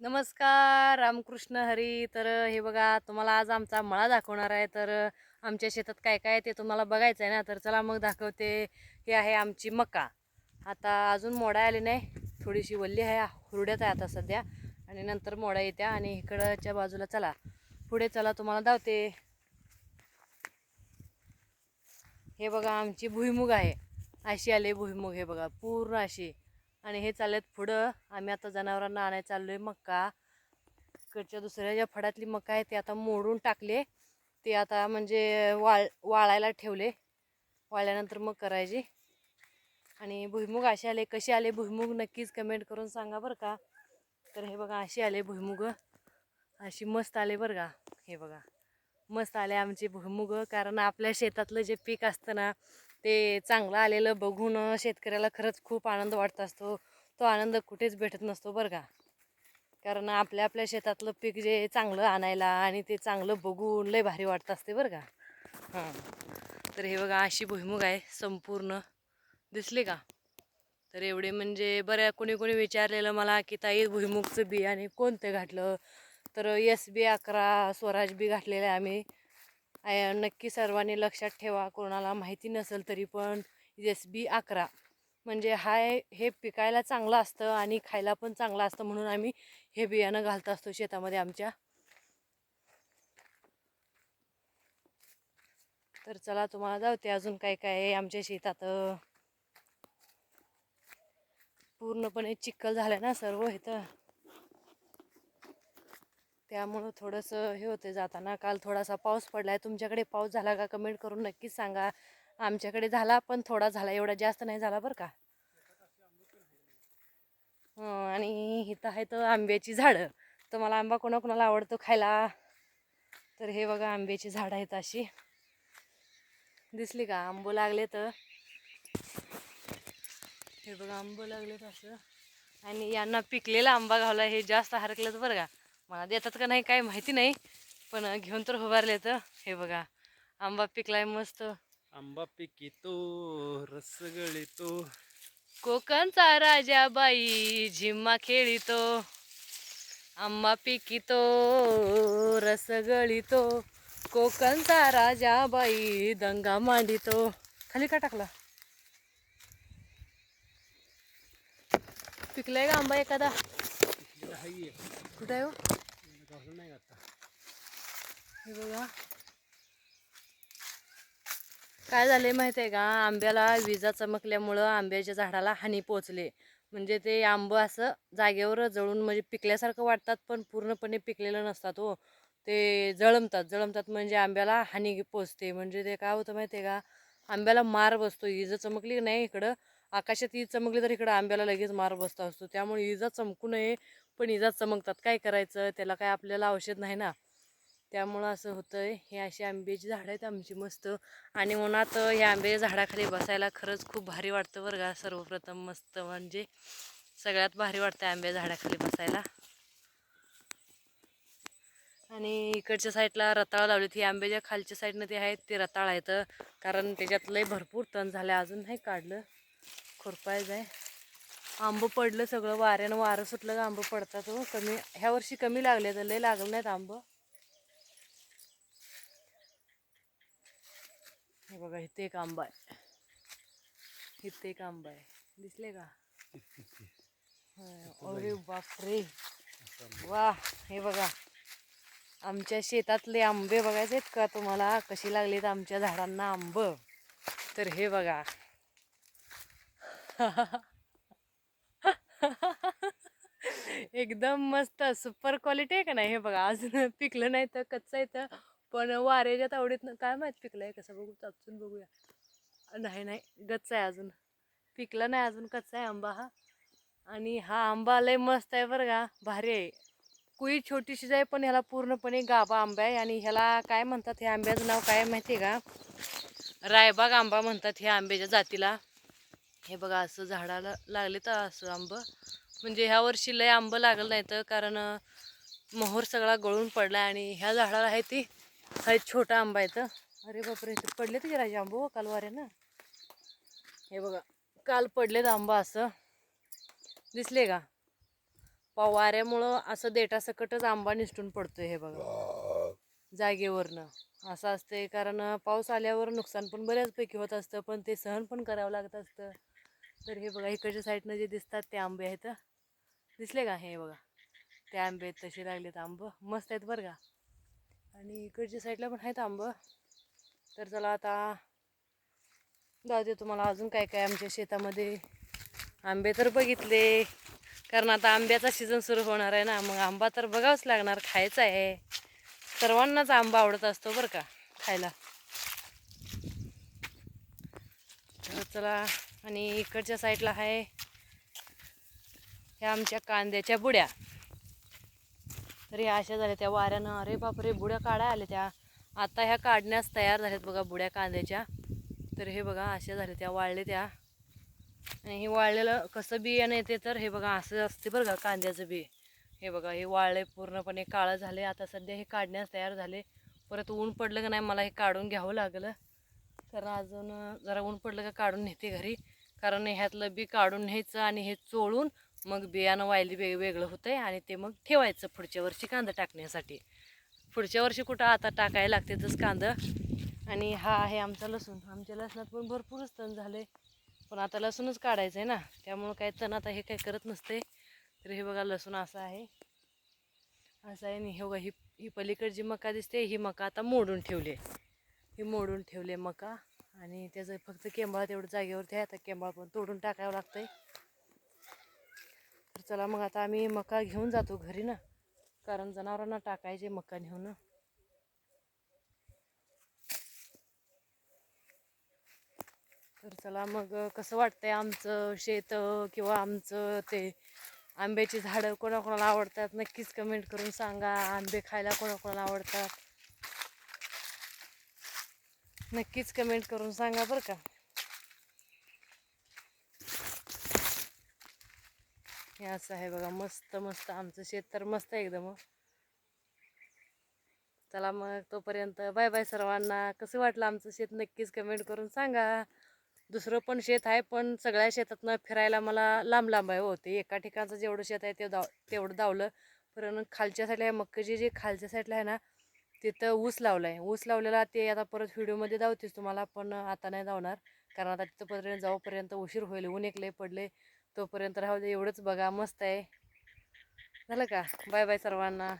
नमस्कार रामकृष्ण हरी. तर हे बघा तुम्हाला आज आमचा मळा दाखवणार आहे. तर आमच्या शेतात काय काय आहे ते तुम्हाला बघायचं आहे ना. तर चला मग दाखवते. हे आहे आमची मका. आता अजून मोडा आली नाही. थोडीशी वल्ली आहे हुरड्यात आहे आता सध्या. आणि नंतर मोडा येत्या आणि इकडच्या बाजूला चला. पुढे चला तुम्हाला धावते हे बघा आमची भुईमुग आहे. अशी आले भुईमुग हे बघा पूर्ण अशी. आणि हे चाललेत पुढं. आम्ही आता जनावरांना आणायला चाललो आहे मक्का. इकडच्या दुसऱ्या ज्या फडातली मका आहे ते आता मोडून टाकले. ते आता म्हणजे वाळ वाळायला ठेवले. वाळल्यानंतर मग करायची. आणि भुईमुग असे आले. कसे आले भुईमुग नक्कीच कमेंट करून सांगा बरं का. तर हे बघा असे आले भुईमुग. अशी मस्त आले बरं का. हे बघा मस्त आले आमचे भुईमुग. कारण आपल्या शेतातलं जे पीक असतं ना ते चांगलं आलेलं बघून शेतकऱ्याला खरंच खूप आनंद वाटत असतो. तो आनंद कुठेच भेटत नसतो बरं का. कारण आपल्या आपल्या शेतातलं पीक जे चांगलं आणायला आणि ते चांगलं बघून लय भारी वाटत असते बरं का. हां. तर हे बघा अशी भुईमुग आहे संपूर्ण. दिसली का? तर एवढे म्हणजे बऱ्या कोणी कोणी विचारलेलं मला की ताई भुईमुगचं बियाणे कोणतं घातलं? तर एस बी अकरा स्वराज बी घातलेलं आहे आम्ही. नक्की सर्वांनी लक्षात ठेवा. कोणाला माहिती नसेल तरी पण एस बी अकरा. म्हणजे हाय हे पिकायला चांगलं असतं आणि खायला पण चांगलं असतं म्हणून आम्ही हे बियाणं घालत असतो शेतामध्ये आमच्या. तर चला तुम्हाला जाऊते अजून काय काय आहे आमच्या शेतात. पूर्णपणे चिखल झालं ना सर्व इथं. त्यामुळं थोडंसं हे होते जाताना. काल थोडासा पाऊस पडलाय. तुमच्याकडे पाऊस झाला का कमेंट करून नक्कीच सांगा. आमच्याकडे झाला पण थोडा झाला. एवढा जास्त नाही झाला बरं का. आणि इथं आहे तर आंब्याची झाडं. तर मला आंबा कोणाकोणाला आवडतो खायला? तर हे बघा आंब्याची झाडं आहेत अशी. दिसली का? आंबो लागले तर हे बघा आंबो लागलेत असं. आणि यांना पिकलेला आंबा घावला हे जास्त हरकलंच बरं का. मला देतात का नाही काय माहिती नाही पण घेऊन तर उभारले तर हे बघा आंबा पिकलाय मस्त. आंबा पिकितो रस गळितो कोकणचा राजा बाई झिम्मा खेळितो. आंबा पिकितो रस गळितो कोकणचा राजा बाई दंगा मांडितो. खाली का टाकला? पिकलाय का आंबा एखादा? कुठं आहे हो? घालून नाही आता हे बघा. काय झाले माहिती आहे का? आंब्याला विजा चमकल्यामुळं आंब्याच्या झाडाला हानी पोचले म्हणजे ते आंब असं जागेवर जळून म्हणजे पिकल्यासारखं वाटतात पण पूर्णपणे पिकलेलं नसतात हो. ते जळमतात. जळमतात म्हणजे आंब्याला हानी पोचते म्हणजे ते काय होतं माहिती आहे का? आंब्याला मार बसतो. इजा चमकली की नाही इकडं आकाशात ईज चमकली तर इकडं आंब्याला लगेच मार बसता असतो. त्यामुळे इजा चमकू नये पण इजा चमकतात काय करायचं? त्याला काय आपल्याला औषध नाही ना? त्यामुळं असं होतंय. हे अशी आंब्याची झाडं आहेत आमची मस्त. आणि उन्हात ह्या आंब्याच्या झाडाखाली बसायला खरंच खूप भारी वाटतं बरं का. सर्वप्रथम मस्त म्हणजे सगळ्यात भारी वाटतं आंब्या झाडाखाली बसायला. आणि इकडच्या साईडला रताळ लावलीत. ही आंब्याच्या खालच्या साईडनं ते आहेत ते रताळ आहेत कारण त्याच्यात लय भरपूर तण झालं अजून नाही काढलं. खुरपायचं आहे. आंबं पडलं सगळं वाऱ्यानं वारं सुटलं आंबं पडतात हो. कमी ह्या वर्षी कमी लागले तर लय लागलं नाहीत आंबं. हे बघा इथे एक आंबा आहे. इथे एक आंबा आहे. दिसले का? अरे बापरे. वा हे बघा. आमच्या शेतातले आंबे बघायचे आहेत का तुम्हाला? कशी लागलीत आमच्या झाडांना आंब? तर हे बघा. एकदम मस्त सुपर क्वालिटी आहे का नाही हे बघा. अजून पिकलं नाही तर कच्चं आहे तर. पण वाऱ्याच्या तावडीतनं काय माहीत पिकलं आहे कसं बघू चापसून बघूया. नाही नाही गच्च आहे अजून. पिकलं नाही अजून कच्चा आहे आंबा हा. आणि हा आंबा लय मस्त आहे बरं का भारी आहे. कुई छोटीशीच आहे पण ह्याला पूर्णपणे गाभा आंबा आहे. आणि ह्याला काय म्हणतात ह्या आंब्याचं नाव काय माहिती आहे का? रायबाग आंबा म्हणतात ह्या आंब्याच्या जातीला. हे बघा असं झाडाला लागले तर असं आंब. म्हणजे ह्या वर्षी लय आंब लागलं नाही तर कारण मोहोर मोहर सगळा गळून पडला आणि ह्या झाडाला आहे ती हा एक छोटा आंबा आहे तर अरे बापरे इथे पडले तर राजे आंबो हो काल वाऱ्यानं हे बघा काल पडलेत आंबा असं. दिसले का? पवाऱ्यामुळं वाऱ्यामुळं असं देटासकटच आंबा निसटून पडतोय हे बघा. जागेवरनं. असं असते कारण पाऊस आल्यावर नुकसान पण बऱ्याचपैकी होत असतं पण ते सहन पण करावं लागत असतं. तर हे बघा इकडच्या साईडनं जे दिसतात ते आंबे आहेत दिसले का? हे बघा. ते आंबे आहेत तसे लागलेत आंबं. मस्त आहेत बरं का. आणि इकडच्या साईडला पण आहेत आंबं. तर चला आता जाऊ दे तुम्हाला अजून काय काय आमच्या शेतामध्ये आंबे तर बघितले. कारण आता आंब्याचा सीझन सुरू होणार आहे ना मग आंबा तर बघावंच लागणार खायचा आहे. सर्वांनाच आंबा आवडत असतो बरं का खायला. तर चला आणि इकडच्या साईडला आहे ह्या आमच्या कांद्याच्या बुड्या. तर ह्या अशा झाल्या त्या वाऱ्यानं. अरे बापरे बुड्या काढाय आल्या त्या. आता ह्या काढण्यास तयार झाल्यात बघा बुड्या कांद्याच्या. तर हे बघा अशा झाल्या त्या वाळले त्या. आणि हे वाळलेलं कसं बियाणं येते तर हे बघा असं असते बरं का कांद्याचं बी. हे बघा हे वाळले पूर्णपणे काळं झाले. आता सध्या हे काढण्यास तयार झाले. परत ऊन पडलं का नाही मला हे काढून घ्यावं लागलं. कारण अजून जरा ऊन पडलं का काढून नेते घरी. कारण ह्यातलं बी काढून न्यायचं आणि हे चोळून मग बियाणं वायली वेग वेगळं होतं आहे आणि ते मग ठेवायचं पुढच्या वर्षी कांदा टाकण्यासाठी. पुढच्या वर्षी कुठं आता टाकायला लागतेच कांदा. आणि हा आहे आमचा लसूण. आमच्या लसणात पण भरपूरच तण झाले पण आता लसूणच काढायचं आहे ना. त्यामुळं काय तण आता हे काय करत नसते तर हे बघा लसूण असं आहे. असं आहे आणि हे बघा ही ही पलीकडची मका दिसते. ही मका आता मोडून ठेवली आहे. ही मोडून ठेवले मका. आणि त्याचं फक्त केंबाळ तेवढं जागेवरती आहे आता केंबाळ पण तोडून टाकावं लागतंय. तर चला मग आता आम्ही मका घेऊन जातो घरी ना कारण जनावरांना टाकायचे मका नेऊन. तर चला मग कसं वाटतंय आमचं शेत किंवा आमचं ते आंब्याची झाडं कोणाकोणाला आवडतात नक्कीच कमेंट करून सांगा. आंबे खायला कोणाकोणाला आवडतात? नक्कीच कमेंट करून सांगा बरं का. हे असं आहे बघा मस्त मस्त आमचं शेत तर मस्त आहे एकदम. चला मग तोपर्यंत बाय बाय सर्वांना. कसं वाटलं आमचं शेत? नक्कीच कमेंट करून सांगा. दुसरं पण शेत आहे पण सगळ्या शेतातनं फिरायला मला लांब लांब आहे होते एका ठिकाणचं जेवढं शेत आहे ते दाव तेवढं दावलं पण खालच्या साईडला आहे मक्काची जे खालच्या साईडला आहे ना तिथं ऊस लावलं आहे ऊस लावलेला ते आता परत व्हिडिओमध्ये दावतेच तुम्हाला पण आता नाही धावणार कारण आता तिथंपर्यंत जाऊपर्यंत उशीर होईल. ऊन एक पडले तोपर्यंत राहू दे. एवढंच बघा. मस्त आहे. झालं का? बाय बाय सर्वांना.